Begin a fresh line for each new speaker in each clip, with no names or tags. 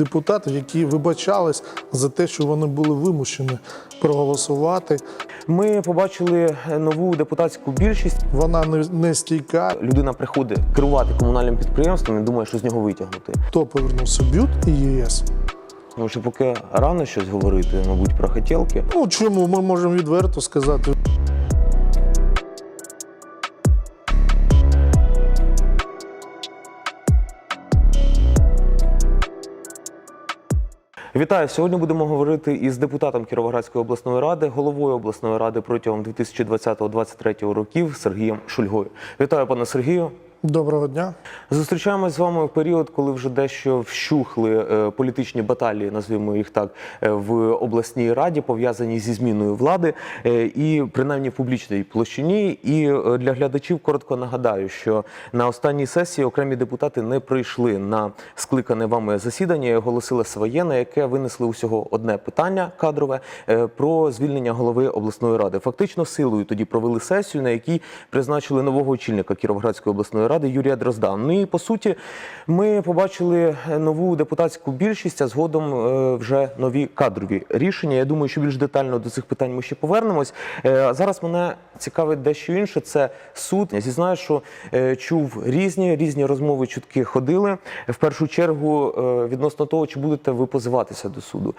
депутатів, які вибачались за те, що вони були вимушені проголосувати.
Ми побачили нову депутатську більшість.
Вона не, не стійка.
Людина приходить керувати комунальним підприємством і думає, що з нього витягнути.
Хто повернувся бют і ЄС.
Тому що поки рано щось говорити, мабуть, про хотілки.
Ну чому ми можемо відверто сказати?
Вітаю! Сьогодні будемо говорити із депутатом Кіровоградської обласної ради, головою обласної ради протягом 2020-2023 років Сергієм Шульгою. Вітаю, пане Сергію.
Доброго дня.
Зустрічаємось з вами в період, коли вже дещо вщухли е, політичні баталії, назвімо їх так, е, в обласній раді, пов'язані зі зміною влади, е, і принаймні в публічній площині. І для глядачів коротко нагадаю, що на останній сесії окремі депутати не прийшли на скликане вами засідання, і оголосили своє, на яке винесли усього одне питання кадрове про звільнення голови обласної ради. Фактично силою тоді провели сесію, на якій призначили нового очільника Кіровоградської обласної ради Юрія Дрозда. Ну і по суті, ми побачили нову депутатську більшість, а згодом е, вже нові кадрові рішення. Я думаю, що більш детально до цих питань ми ще повернемось. Е, зараз мене цікавить дещо інше. Це суд. Я зізнаю, що е, чув різні різні розмови, чутки ходили. В першу чергу відносно того, чи будете ви позиватися до суду.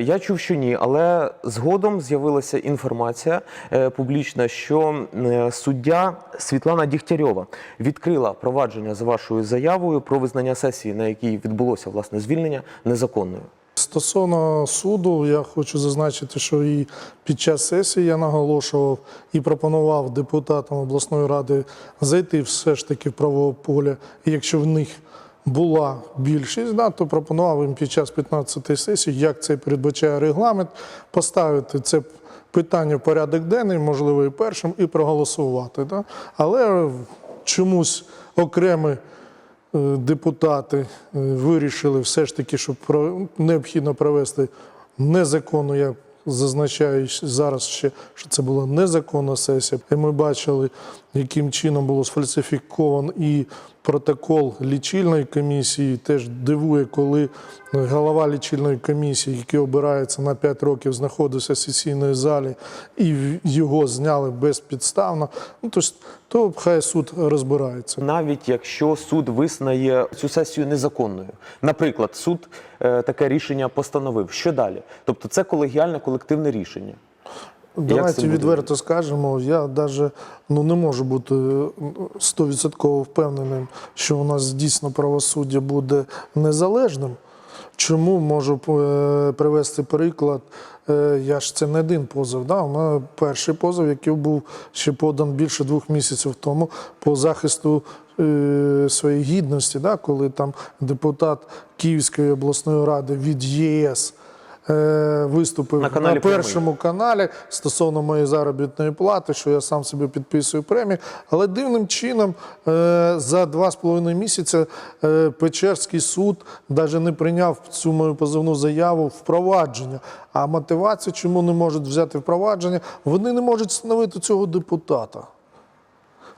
Я чув, що ні, але згодом з'явилася інформація публічна, що суддя Світлана Дігтярьова відкрила провадження за вашою заявою про визнання сесії, на якій відбулося власне звільнення, незаконною.
Стосовно суду, я хочу зазначити, що і під час сесії я наголошував і пропонував депутатам обласної ради зайти все ж таки в правове поле. Якщо в них була більшість, да, то пропонував їм під час 15-ї сесії, як це передбачає регламент, поставити це питання в порядок денний, можливо, і першим, і проголосувати. Да. Але чомусь окремі е, депутати е, вирішили все ж таки, що необхідно провести незаконну, я зазначаю зараз ще, що це була незаконна сесія. І ми бачили, яким чином було сфальсифіковано і протокол лічильної комісії. Теж дивує, коли голова лічильної комісії, який обирається на 5 років, знаходився в сесійній залі і його зняли безпідставно. Ну, то, то хай суд розбирається.
Навіть якщо суд визнає цю сесію незаконною, наприклад, суд е, таке рішення постановив. Що далі? Тобто, це колегіальне колективне рішення.
Давайте відверто скажемо. Я навіть ну, не можу бути стовідсотково впевненим, що у нас дійсно правосуддя буде незалежним. Чому можу е, привести приклад? Е, Я ж це не один позов. Да? У мене перший позов, який був ще подан більше двох місяців тому по захисту е, своєї гідності, да? коли там депутат Київської обласної ради від ЄС е, виступив
На
на,
каналі «Прямий».
першому каналі стосовно моєї заробітної плати, що я сам собі підписую премію. Але дивним чином е, за два з половиною місяця е, Печерський суд навіть не прийняв цю мою позовну заяву впровадження. А мотивацію, чому не можуть взяти впровадження, вони не можуть встановити цього депутата.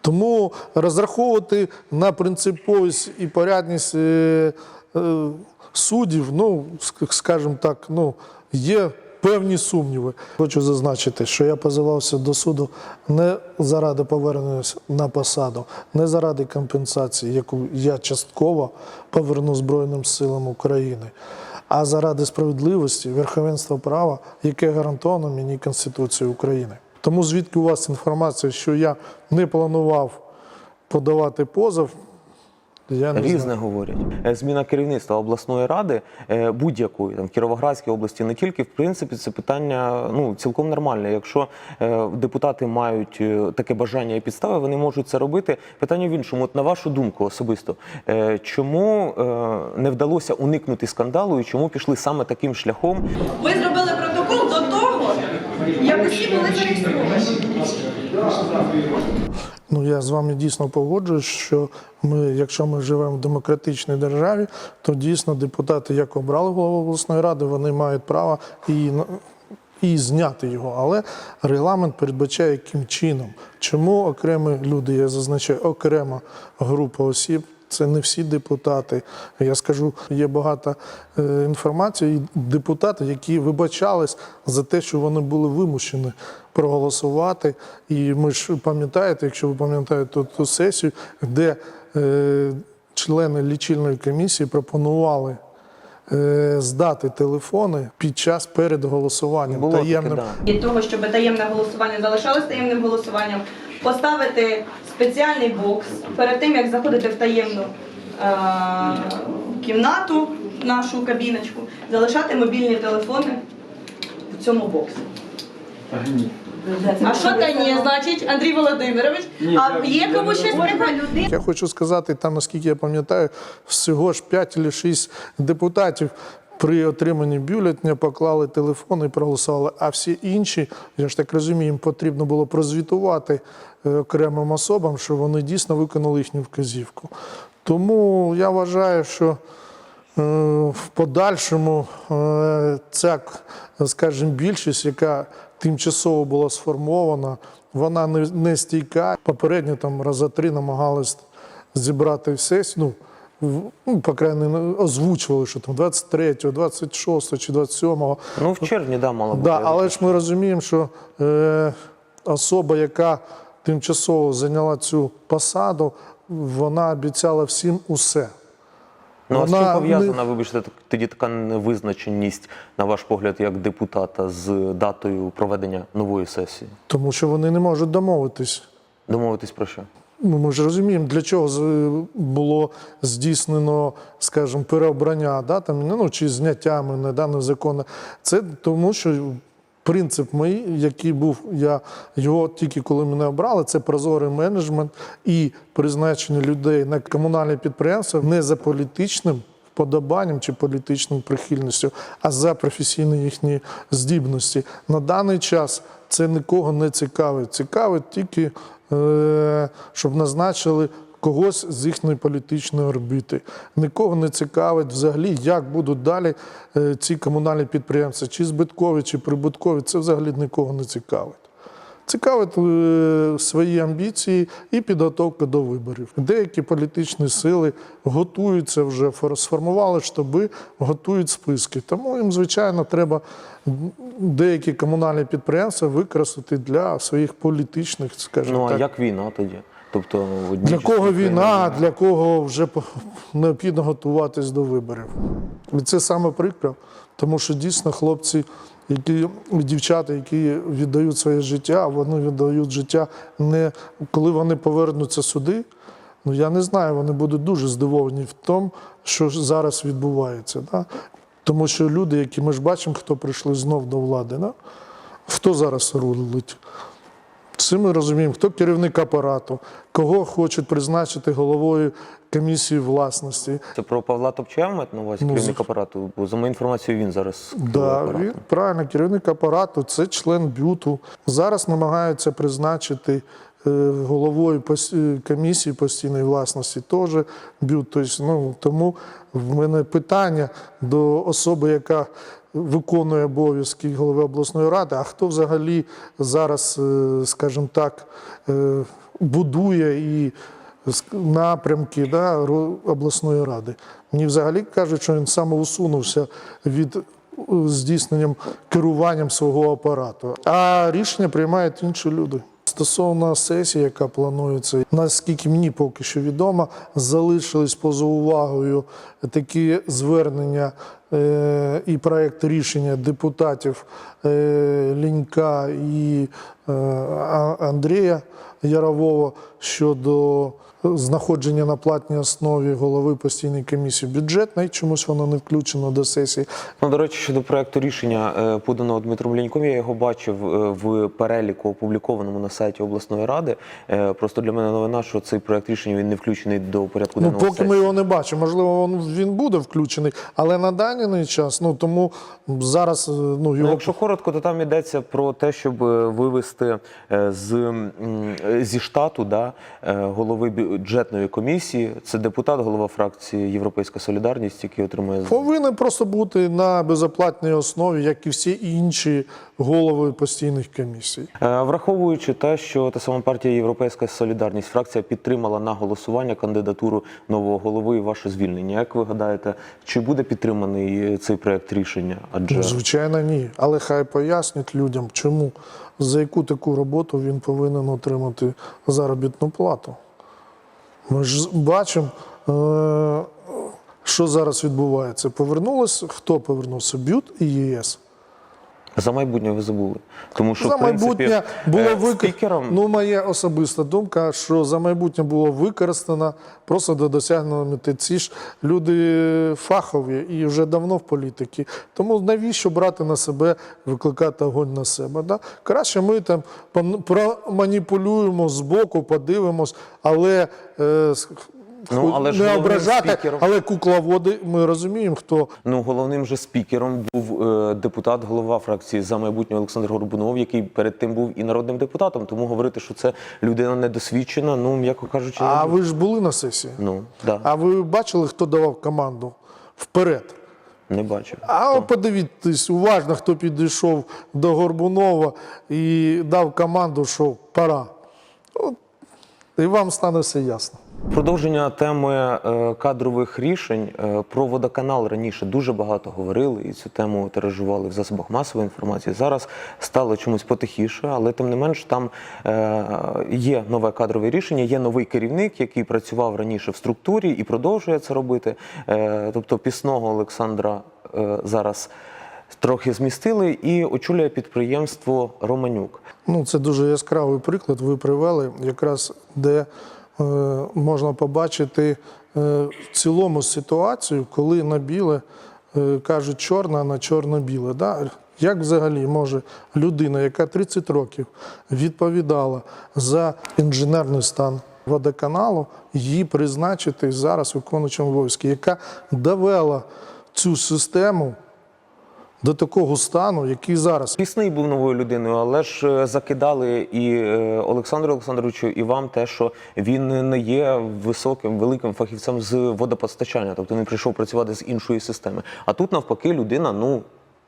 Тому розраховувати на принциповість і порядність е, е, суддів, ну, скажімо так, ну, є певні сумніви. Хочу зазначити, що я позивався до суду не заради повернення на посаду, не заради компенсації, яку я частково поверну Збройним силам України, а заради справедливості, верховенства права, яке гарантовано мені Конституцією України. Тому звідки у вас інформація, що я не планував подавати позов, я не
Різне
знаю.
говорять. Е, Зміна керівництва обласної ради е, будь-якої там Кіровоградській області, не тільки в принципі це питання ну цілком нормальне. Якщо е, депутати мають таке бажання і підстави, вони можуть це робити. Питання в іншому. От на вашу думку особисто, чому не вдалося уникнути скандалу і чому пішли саме таким шляхом?
Ви зробили протокол до того, як усі були зареєстровані.
Ну я з вами дійсно погоджуюсь, що ми, якщо ми живемо в демократичній державі, то дійсно депутати, як обрали голову обласної ради, вони мають право і і зняти його. Але регламент передбачає яким чином. Чому окремі люди, я зазначаю, окрема група осіб, Це не всі депутати. Я скажу, є багато е, інформації, депутати, які вибачались за те, що вони були вимушені проголосувати. І ми ж пам'ятаєте, якщо ви пам'ятаєте ту, ту сесію, де е, члени лічильної комісії пропонували. е, Здати телефони під час перед голосуванням
Було
таємним
да.
Від того, щоб таємне голосування залишалось таємним голосуванням, поставити спеціальний бокс перед тим, як заходити в таємну е- кімнату, нашу кабіночку, залишати мобільні телефони в цьому боксі. А що та ні, значить, Андрій Володимирович? А є кому щось пригадати?
Я хочу сказати, там, наскільки я пам'ятаю, всього ж 5 чи 6 депутатів при отриманні бюлетня поклали телефон і проголосували. А всі інші, я ж так розумію, їм потрібно було прозвітувати е, окремим особам, що вони дійсно виконали їхню вказівку. Тому я вважаю, що е, в подальшому е, ця, скажімо, більшість, яка тимчасово була сформована, вона не, не стійка. Попередньо там раза три намагались зібрати сесію. Ну, ну, по крайній озвучували, що там 23, 26 чи 27
Ну, в червні, да, мало бути.
Да, але ж ми розуміємо, що е, особа, яка тимчасово зайняла цю посаду, вона обіцяла всім усе.
Ну, а з чим пов'язана,
не-
вибачте, тоді така невизначеність, на ваш погляд, як депутата з датою проведення нової сесії?
Тому що вони не можуть домовитись.
Домовитись про що?
Ну, ми ж розуміємо, для чого було здійснено, скажімо, переобрання, да, там, ну, чи зняття мене, да, незаконне. Це тому, що принцип мій, який був, я його тільки коли мене обрали, це прозорий менеджмент і призначення людей на комунальне підприємство не за політичним вподобанням чи політичною прихильністю, а за професійні їхні здібності. На даний час це нікого не цікавить. Цікавить тільки, е, щоб назначили когось з їхньої політичної орбіти. Нікого не цікавить взагалі, як будуть далі е, ці комунальні підприємства, чи збиткові, чи прибуткові. Це взагалі нікого не цікавить. Цікавить е, свої амбіції і підготовка до виборів. Деякі політичні сили готуються вже, фор- сформували штаби, готують списки. Тому їм, звичайно, треба деякі комунальні підприємства використати для своїх політичних, скажімо
Ну, а
так.
як війна тоді? Тобто, в
Для кого війна, для кого вже необхідно готуватись до виборів. І це саме прикро, тому що дійсно хлопці, які дівчата, які віддають своє життя, вони віддають життя не коли вони повернуться сюди. Ну я не знаю, вони будуть дуже здивовані в тому, що зараз відбувається. Да? Тому що люди, які ми ж бачимо, хто прийшли знов до влади, да? хто зараз рулить? Всі ми розуміємо, хто керівник апарату, кого хочуть призначити головою комісії власності.
Це про Павла Топча маєте на увазі,
Ну,
керівник апарату? Бо за моєю інформацією, він зараз
Да, він правильно, керівник апарату, це член бюту. Зараз намагаються призначити е, головою е, комісії постійної власності теж бют. Тобто, ну, тому в мене питання до особи, яка виконує обов'язки голови обласної ради, а хто взагалі зараз, е, скажімо так, е, будує і напрямки да, обласної ради. Мені взагалі кажуть, що він самоусунувся від е, здійсненням керуванням свого апарату. А рішення приймають інші люди. Стосовно сесії, яка планується, наскільки мені поки що відомо, залишились поза увагою такі звернення і проект рішення депутатів е, Лінька і е, Андрія Ярового щодо знаходження на платній основі голови постійної комісії бюджетної. Чомусь воно не включено до сесії.
Ну, до речі, щодо проекту рішення, е, поданого Дмитром Ліньком, я його бачив е, в переліку, опублікованому на сайті обласної ради. Е, Просто для мене новина, що цей проект рішення він не включений до порядку
Ну,
денного
поки ми його не бачимо, можливо, він, буде включений, але на даний час, ну тому зараз е, ну
Ну,
його
якщо коротко, то там йдеться про те, щоб е, вивести е, з зі штату да, голови бюджетної комісії. Це депутат, голова фракції Європейська Солідарність, який отримує
Повинен просто бути на безоплатній основі, як і всі інші голови постійних комісій.
Враховуючи те, що та сама партія Європейська Солідарність, фракція підтримала на голосування кандидатуру нового голови і ваше звільнення. Як ви гадаєте, чи буде підтриманий цей проект рішення? Адже
звичайно, ні. Але хай пояснять людям, чому за яку таку роботу він повинен отримати заробітну плату. Ми ж бачимо, е, що зараз відбувається. Повернулося, хто повернувся? Бют і ЄС.
За майбутнє ви забули, тому що
за
в принципі,
майбутнє було
е, спікером.
Ну, моя особиста думка, що за майбутнє було використано просто до досягнення мети. Ці ж люди фахові і вже давно в політиці. Тому навіщо брати на себе, викликати огонь на себе? Да? Краще ми там проманіпулюємо збоку, подивимось, але. Е,
Ну, але ж
не ображати,
спікером-
але кукловоди, ми розуміємо, хто
Ну, головним же спікером був е, депутат, голова фракції за майбутнє Олександр Горбунов, який перед тим був і народним депутатом. Тому говорити, що це людина недосвідчена, ну м'яко кажучи,
А
не
ви ж були на сесії?
ну да,
А ви бачили, хто давав команду вперед?
не бачив.
А от подивіться уважно, хто підійшов до Горбунова і дав команду, що пора. От, і вам стане все ясно.
Продовження теми е, кадрових рішень Е, про водоканал раніше дуже багато говорили, і цю тему тиражували в засобах масової інформації. Зараз стало чомусь потихіше, але тим не менш там е, є нове кадрове рішення, є новий керівник, який працював раніше в структурі і продовжує це робити. Тобто пісного Олександра зараз трохи змістили і очолює підприємство Романюк.
Ну, це дуже яскравий приклад. Ви привели, якраз де можна побачити е, в цілому ситуацію, коли на біле е, кажуть чорне, а на чорно-біле. Да? Як взагалі може людина, яка 30 років відповідала за інженерний стан водоканалу, її призначити зараз виконуючим обов'язки, яка довела цю систему до такого стану, який зараз.
Пісний був новою людиною, але ж е, закидали і е, Олександру Олександровичу, і вам те, що він не є високим, великим фахівцем з водопостачання, тобто він прийшов працювати з іншої системи. А тут навпаки людина ну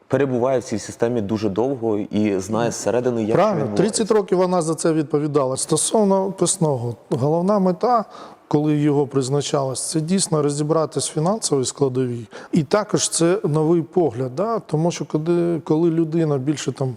перебуває в цій системі дуже довго і знає зсередини, як
Правильно, 30 років вона за це відповідала. Стосовно писного, головна мета, коли його призначалось, це дійсно розібратись в фінансовій складовій. І також це новий погляд, да? тому що коли, коли людина більше там.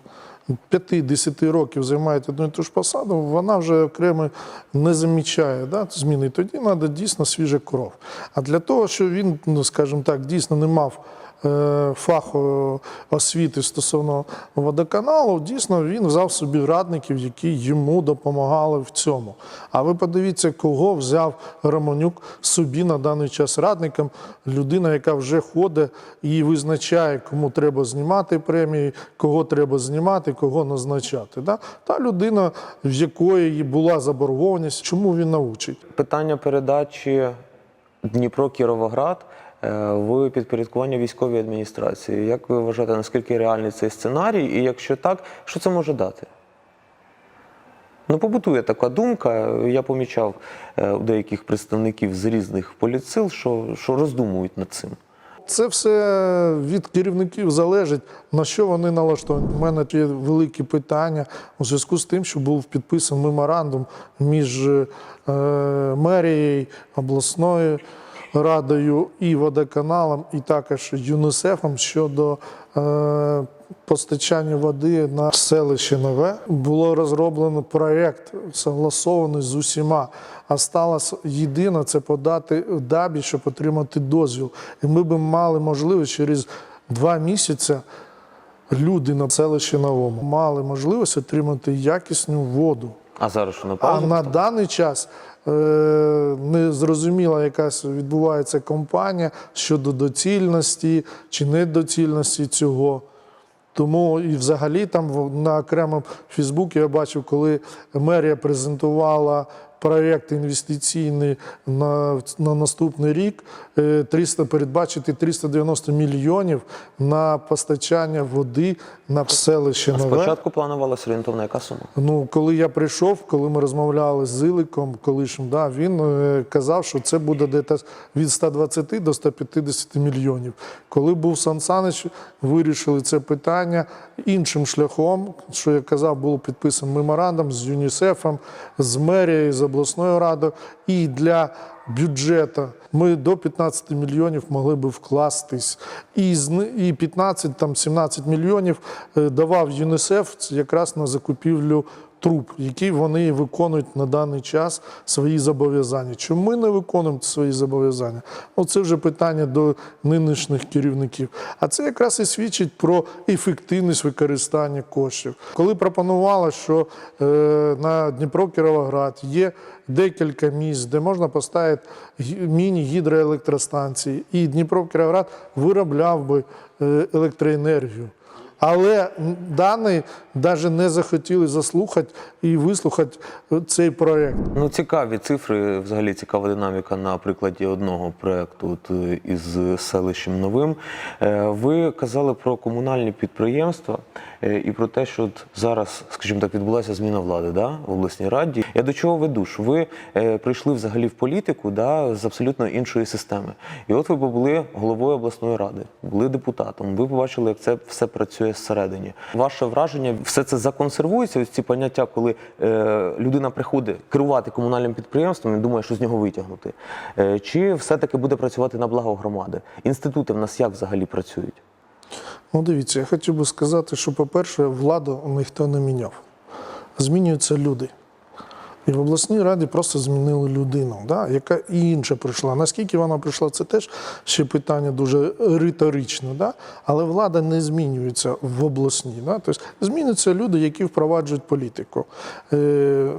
5-10 років займає одну і ту ж посаду, вона вже окремо не замічає да, зміни. Тоді треба дійсно свіжа кров. А для того, щоб він, ну скажімо так, дійсно не мав е, фахової освіти стосовно водоканалу, дійсно він взяв собі радників, які йому допомагали в цьому. А ви подивіться, кого взяв Романюк собі на даний час радником. Людина, яка вже ходить і визначає, кому треба знімати премії, кого треба знімати, кого назначати. Да? Та людина, в якої була заборгованість, чому він научить?
Питання передачі Дніпро Кіровоград е, в підпорядкування військової адміністрації. Як ви вважаєте, наскільки реальний цей сценарій? І якщо так, що це може дати? Ну, побутує така думка. Я помічав е, у деяких представників з різних політсил, що, що роздумують над цим.
Це все від керівників залежить, на що вони налаштовані. У мене є великі питання у зв'язку з тим, що був підписаний меморандум між е, мерією, обласною радою і водоканалом, і також ЮНІСЕФом щодо е, постачання води на селище Нове. Було розроблено проєкт, согласований з усіма. А сталося єдине це подати в ДАБі, щоб отримати дозвіл. І ми б мали можливість через два місяці люди на селищі Новому мали можливість отримати якісну воду.
А зараз що на
А на даний час незрозуміла якась відбувається компанія щодо доцільності чи недоцільності цього. Тому і взагалі там на окремому Фейсбуці я бачив, коли мерія презентувала проєкт інвестиційний на, на наступний рік. е, 300, передбачити 390 мільйонів на постачання води на селище Нове.
Спочатку планувалася орієнтовна яка сума?
Ну, коли я прийшов, коли ми розмовляли з Іликом, колишнім, да, він е, казав, що це буде десь від 120 до 150 мільйонів. Коли був Сан Санич, вирішили це питання іншим шляхом, що я казав, було підписано меморандум з ЮНІСЕФом, з мерією, з обласною радою. І для бюджету ми до 15 мільйонів могли би вкластись. І, з ни- і 15, там 17 мільйонів е, давав ЮНІСЕФ якраз на закупівлю труб, які вони виконують на даний час свої зобов'язання. Чому ми не виконуємо свої зобов'язання? Ну, це вже питання до нинішніх керівників. А це якраз і свідчить про ефективність використання коштів. Коли пропонували, що е, на Дніпро Кіровоград є декілька місць, де можна поставити міні-гідроелектростанції, і Дніпро Кіровоград виробляв би е, електроенергію. Але дані навіть не захотіли заслухати і вислухати цей проєкт.
Ну, цікаві цифри, взагалі цікава динаміка на прикладі одного проєкту е, із селищем новим. Е, Ви казали про комунальні підприємства е, і про те, що зараз, скажімо так, відбулася зміна влади да, в обласній раді. Я до чого веду? Що ви прийшли взагалі в політику да, з абсолютно іншої системи. І от ви були головою обласної ради, були депутатом. Ви побачили, як це все працює зсередині. Ваше враження, все це законсервується. Ось ці поняття, коли е, людина приходить керувати комунальним підприємством і думає, що з нього витягнути. Е, чи все-таки буде працювати на благо громади? Інститути в нас як взагалі працюють?
Ну, дивіться, я хотів би сказати, що, по-перше, владу ніхто не міняв. Змінюються люди. І в обласній раді просто змінили людину, да, яка і інша прийшла. Наскільки вона прийшла, це теж ще питання дуже риторичне. Да? Але влада не змінюється в обласній. Да? Тобто змінюються люди, які впроваджують політику е,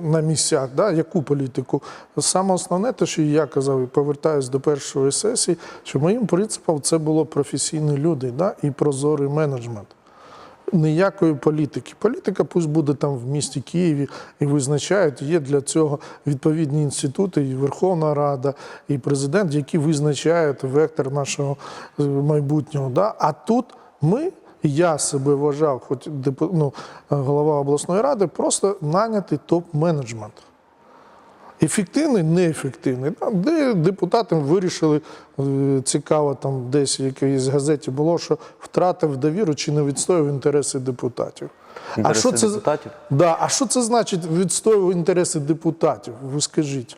на місцях. Да? Яку політику? Саме основне, те, що я казав, і повертаюсь до першої сесії, що моїм принципом це було професійні люди да? і прозорий менеджмент ніякої політики. Політика пусть буде там в місті Києві і визначають. Є для цього відповідні інститути, і Верховна Рада, і президент, які визначають вектор нашого е, майбутнього. Да? А тут ми. Я себе вважав, хоч ну, голова обласної ради, просто наняти топ-менеджмент. Ефективний, неефективний. Там Де депутати вирішили, е, цікаво, там десь в якійсь газеті було, що втратив довіру чи не відстоював інтереси депутатів.
Інтереси
а що це,
депутатів?
Да, а що це значить відстоював інтереси депутатів? Ви скажіть.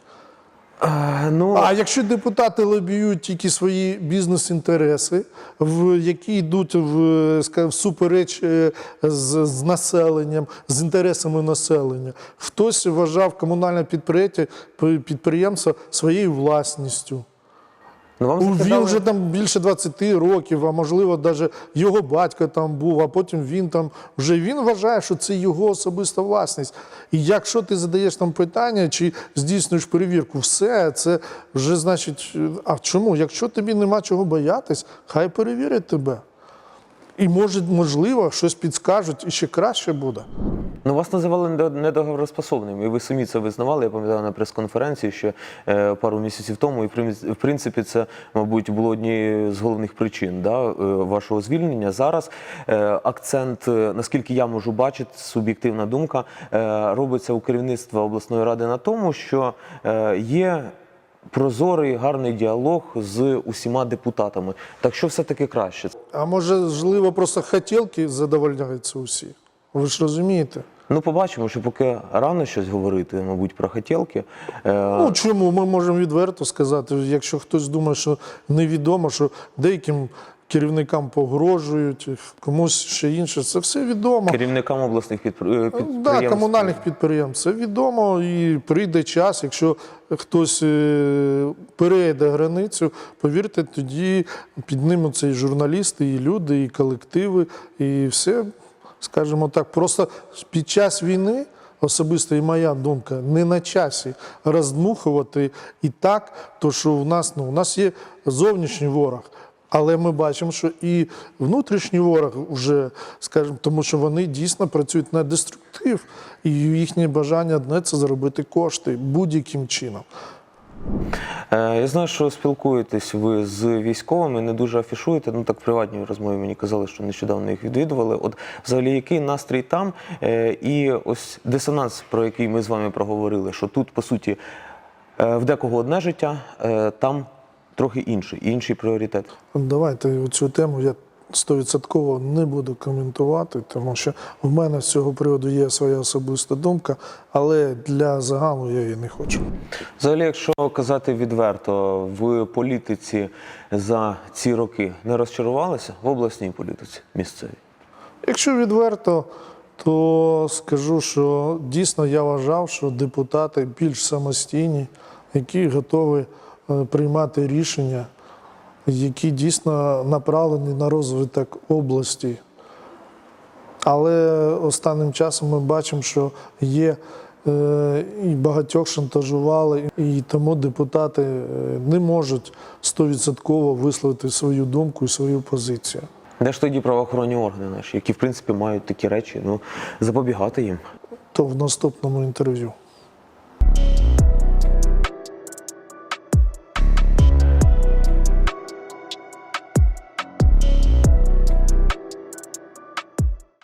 Е, ну,
А якщо депутати лобіюють тільки свої бізнес-інтереси, в які йдуть в, ска- всупереч е, з, з населенням, з інтересами населення, хтось вважав комунальне підприємство, підприємство своєю власністю.
Ну вам
Він вже там більше 20 років, а можливо, навіть його батько там був, а потім він там вже він вважає, що це його особиста власність. І якщо ти задаєш там питання чи здійснюєш перевірку, все це вже значить. А чому? Якщо тобі нема чого боятись, хай перевірять тебе. І може, можливо, щось підскажуть, і ще краще буде.
Ну, вас називали недо- недоговороспособним, і ви самі це визнавали. Я пам'ятаю на прес-конференції ще е, пару місяців тому. І в принципі, це, мабуть, було однією з головних причин да, е, вашого звільнення. Зараз е, акцент, наскільки я можу бачити, суб'єктивна думка, робиться у керівництва обласної ради на тому, що є. Прозорий гарний діалог з усіма депутатами. Так що все таки краще?
А може, можливо, просто хотілки задовольняються усі. Ви ж розумієте?
Ну, побачимо, що поки рано щось говорити, мабуть, про хотілки. Е,
Ну чому ми можемо відверто сказати, якщо хтось думає, що невідомо, що деяким керівникам погрожують, комусь ще інше, це все відомо.
керівникам обласних е,
Да, комунальних підприємств це відомо, і прийде час, якщо хтось е, перейде границю, повірте, тоді піднімуться і журналісти, і люди, і колективи, і все, скажімо так, просто під час війни. Особисто і моя думка, не на часі роздмухувати і так, то що в нас ну у нас є зовнішній ворог. Але ми бачимо, що і внутрішній ворог вже, скажімо, тому що вони дійсно працюють на деструктив, і їхнє бажання одне це заробити кошти будь-яким чином.
Е, Я знаю, що спілкуєтесь ви з військовими, не дуже афішуєте. Ну так в приватній розмові мені казали, що нещодавно їх відвідували. От взагалі, який настрій там? Е, І ось дисонанс, про який ми з вами проговорили, що тут, по суті, е, в декого одне життя, там трохи інший, інший пріоритет.
Давайте цю тему я стовідсотково не буду коментувати, тому що в мене з цього приводу є своя особиста думка, але для загалу я її не хочу.
Взагалі, якщо казати відверто, в політиці за ці роки не розчарувалися в обласній політиці місцевій.
Якщо відверто, то скажу, що дійсно я вважав, що депутати більш самостійні, які готові приймати рішення, які дійсно направлені на розвиток області. Але останнім часом ми бачимо, що є е, і багатьох шантажували, і тому депутати е, не можуть стовідсотково висловити свою думку і свою позицію.
Де ж тоді правоохоронні органи наші, які в принципі мають такі речі, ну запобігати їм.
То в наступному інтерв'ю.